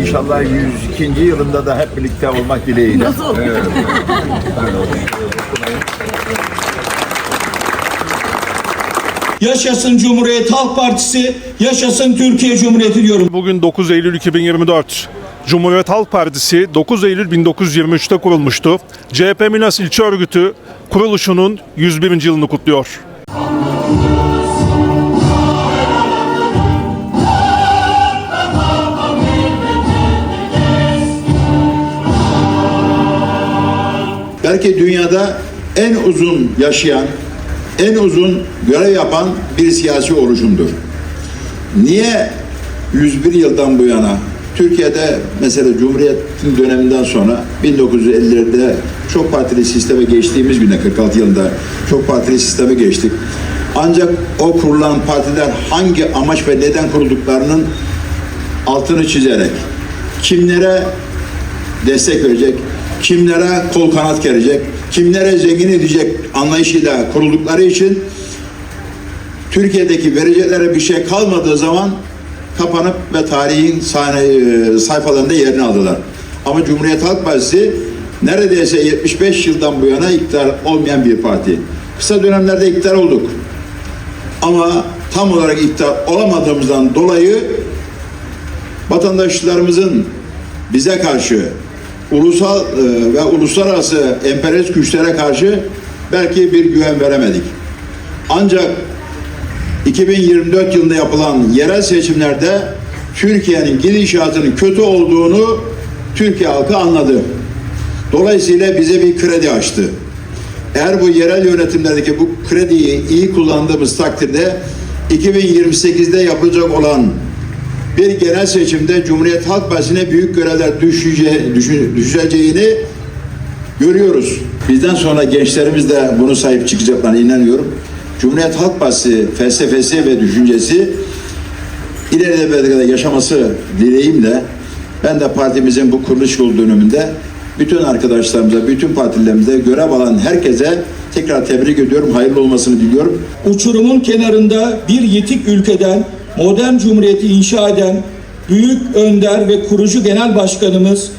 İnşallah 102. yılında da hep birlikte olmak dileğiyle. Yaşasın Cumhuriyet Halk Partisi, yaşasın Türkiye Cumhuriyeti diyorum. Bugün 9 Eylül 2024. Cumhuriyet Halk Partisi 9 Eylül 1923'te kurulmuştu. CHP Milas İlçe Örgütü kuruluşunun 101. yılını kutluyor. Belki dünyada en uzun yaşayan, en uzun görev yapan bir siyasi oluşumdur. Niye 101 yıldan bu yana Türkiye'de mesela Cumhuriyet'in döneminden sonra 1950'lerde çok partili sisteme geçtiğimiz günde 46 yılında çok partili sisteme geçtik. Ancak o kurulan partiler hangi amaç ve neden kurulduklarının altını çizerek kimlere destek verecek, kimlere kol kanat gerecek, kimlere zengin edecek anlayışıyla kuruldukları için Türkiye'deki vereceklere bir şey kalmadığı zaman kapanıp ve tarihin sahne, e, sayfalarında yerini aldılar. Ama Cumhuriyet Halk Partisi neredeyse 75 yıldan bu yana iktidar olmayan bir parti. Kısa dönemlerde iktidar olduk. Ama tam olarak iktidar olamadığımızdan dolayı vatandaşlarımızın bize karşı ulusal e, ve uluslararası emperyalist güçlere karşı belki bir güven veremedik. Ancak 2024 yılında yapılan yerel seçimlerde Türkiye'nin gidişatının kötü olduğunu Türkiye halkı anladı. Dolayısıyla bize bir kredi açtı. Eğer bu yerel yönetimlerdeki bu krediyi iyi kullandığımız takdirde 2028'de yapılacak olan bir genel seçimde Cumhuriyet Halk Partisi'ne büyük görevler düşeceğini görüyoruz. Bizden sonra gençlerimiz de bunu sahip çıkacaklarına inanıyorum. Cumhuriyet Halk Partisi felsefesi ve düşüncesi ileride belki de yaşaması dileğimle ben de partimizin bu kuruluş yıl dönümünde bütün arkadaşlarımıza, bütün partilerimize görev alan herkese tekrar tebrik ediyorum. Hayırlı olmasını diliyorum. Uçurumun kenarında bir yetik ülkeden modern cumhuriyeti inşa eden büyük önder ve kurucu genel başkanımız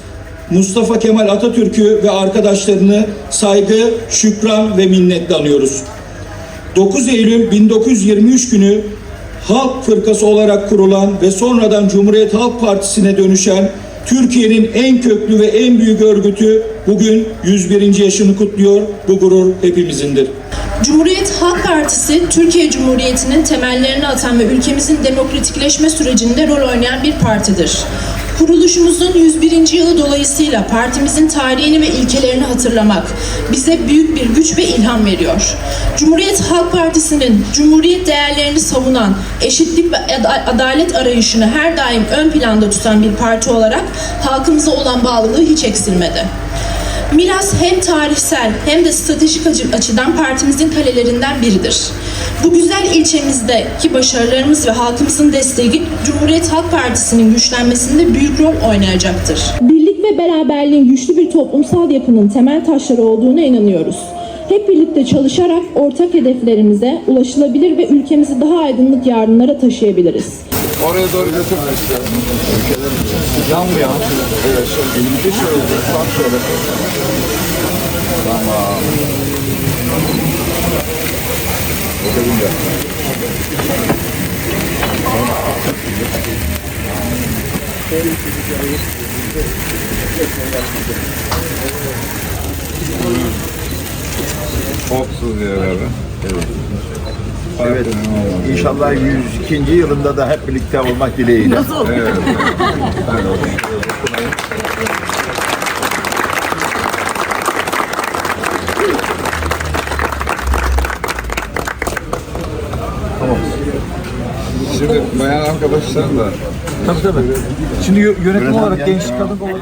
Mustafa Kemal Atatürk'ü ve arkadaşlarını saygı, şükran ve minnetle anıyoruz. 9 Eylül 1923 günü Halk Fırkası olarak kurulan ve sonradan Cumhuriyet Halk Partisi'ne dönüşen Türkiye'nin en köklü ve en büyük örgütü bugün 101. yaşını kutluyor. Bu gurur hepimizindir. Cumhuriyet Halk Partisi, Türkiye Cumhuriyeti'nin temellerini atan ve ülkemizin demokratikleşme sürecinde rol oynayan bir partidir. Kuruluşumuzun 101. yılı dolayısıyla partimizin tarihini ve ilkelerini hatırlamak bize büyük bir güç ve ilham veriyor. Cumhuriyet Halk Partisi'nin cumhuriyet değerlerini savunan, eşitlik ve ad- adalet arayışını her daim ön planda tutan bir parti olarak halkımıza olan bağlılığı hiç eksilmedi. Milas hem tarihsel hem de stratejik açı- açıdan partimizin kalelerinden biridir. Bu güzel ilçemizdeki başarılarımız ve halkımızın desteği Cumhuriyet Halk Partisi'nin güçlenmesinde büyük rol oynayacaktır. Birlik ve beraberliğin güçlü bir toplumsal yapının temel taşları olduğuna inanıyoruz. Hep birlikte çalışarak ortak hedeflerimize ulaşılabilir ve ülkemizi daha aydınlık yarınlara taşıyabiliriz. Oraya doğru götürme işte. Yan mı yan? Evet. Bir şöyle. Tam şöyle. Tamam. Bakınca. Hopsuz yerlerde. Evet. Evet. İnşallah 102. yılında da hep birlikte olmak dileğiyle. Evet. Şimdi bayan arkadaşlar da Tabii tabii. Şimdi yö- yönetim olarak gençlik kadın kolları